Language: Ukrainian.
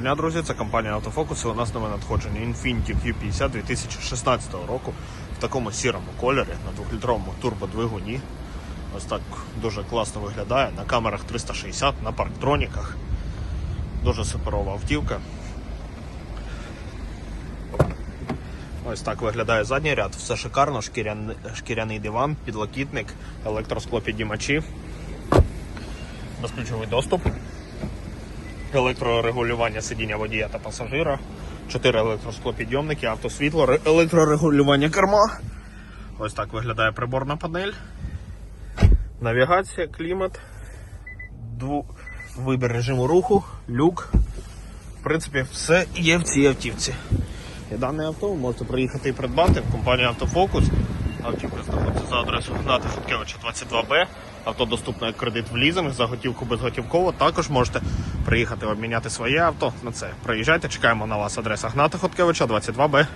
Дня, друзі, це компанія Автофокус. і У нас нове надходження Infiniti Q50 2016 року в такому сірому кольорі на 2-літровому турбодвигуні. Ось так дуже класно виглядає. На камерах 360, на парктроніках. Дуже суперова автівка. Ось так виглядає задній ряд. Все шикарно, шкіряний, шкіряний диван, підлокітник, електросклопідіймачі, безключовий доступ електрорегулювання сидіння водія та пасажира, 4 електросклопідйомники, автосвітло, електрорегулювання керма. Ось так виглядає приборна панель. Навігація, клімат, дву... вибір режиму руху, люк. В принципі, все є в цій автівці. І дане авто ви можете приїхати і придбати в компанії Автофокус. Автівка знаходиться за адресою Гната Шуткевича 22Б. Авто доступно як кредит в лізинг, за готівку безготівково. Також можете приїхати обміняти своє авто на це. Приїжджайте, чекаємо на вас. Адреса Гната Хоткевича 22Б.